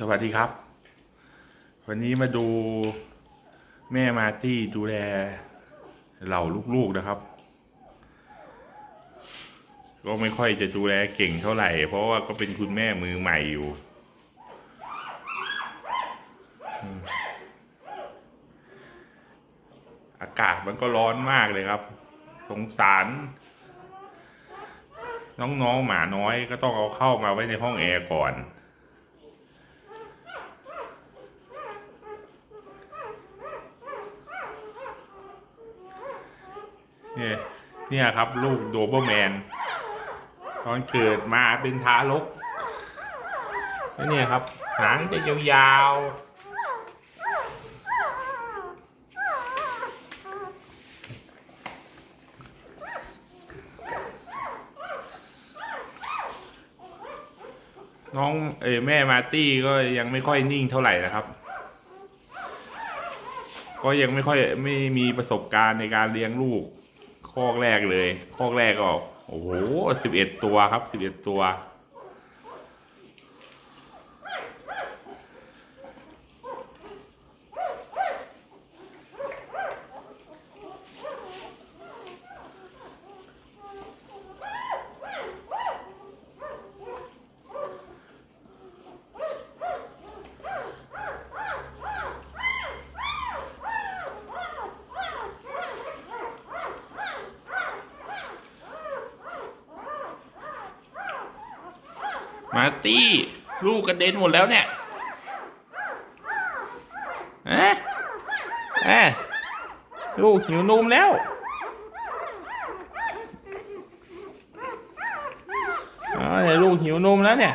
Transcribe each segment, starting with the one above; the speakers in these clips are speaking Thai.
สวัสดีครับ วันนี้มาดูแม่มาร์ตี้ดูแลเหล่าลูกๆนะครับ ก็ไม่ค่อยจะดูแลเก่งเท่าไหร่ เพราะว่าก็เป็นคุณแม่มือใหม่อยู่ อากาศมันก็ร้อนมากเลยครับ สงสาร น้องๆหมาน้อยก็ต้องเอาเข้ามาไว้ในห้องแอร์ก่อน เนี่ยเนี่ยครับลูกโดเบอร์แมน ตอนเกิดมาเป็นทารกแล้วเนี่ยครับ หางจะยาวๆน้องเอแม่มาตี้ก็ยังไม่ค่อยนิ่งเท่าไหร่นะครับ ก็ยังไม่ค่อยไม่มีประสบการณ์ในการเลี้ยงลูก คอกแรกเลย คอกแรกก็ โอ้โหสิบเอ็ดตัวครับสิบเอ็ดตัว มาตี้ลูกกระเด็นหมดแล้วเนี่ยเอ๊ะเอ๊ะลูกหิวนมแล้ว อ๋อเนี่ยลูกหิวนมแล้วเนี่ย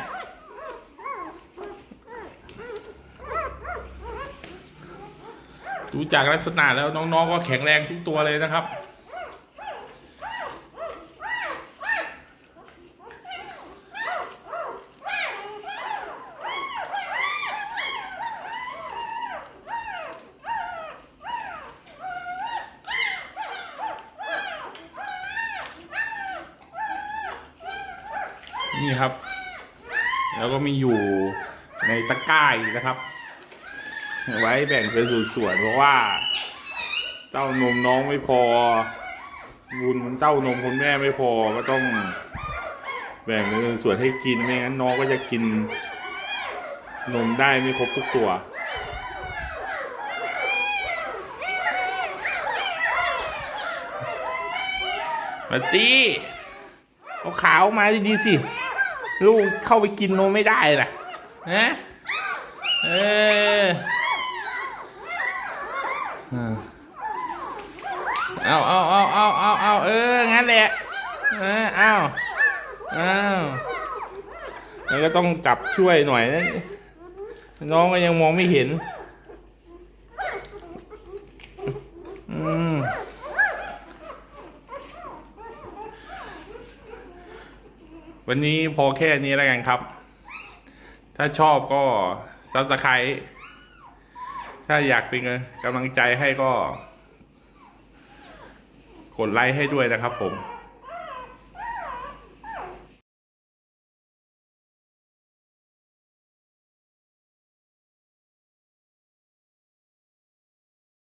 ดูจากลักษณะแล้วน้องๆก็แข็งแรงทุกตัวเลยนะครับ นี่ครับ แล้วก็มีอยู่ในตะกร้าอีกนะครับ ไว้แบ่งเป็นส่วนๆเพราะว่า เต้านมน้องไม่พอบุญเต้านมคุณแม่ไม่พอก็ต้องแบ่งเป็นส่วนให้กินไม่งั้นน้องก็จะกิน นมได้ไม่ครบทุกตัวมาตีเอาขาวมาดีๆสิ ลูกเข้าไปกินนมไม่ได้นะนะเออเอาเอาเอาเอาเอาเอาเออ งั้นแหละ เออเอาเอาแล้วก็ต้องจับช่วยหน่อยนะน้องก็ยังมองไม่เห็น วันนี้พอแค่นี้แล้วกันครับ ถ้าชอบก็ซับสไครต์ถ้าอยากเป็นกำลังใจให้ก็ กดไลค์ให้ด้วยนะครับผม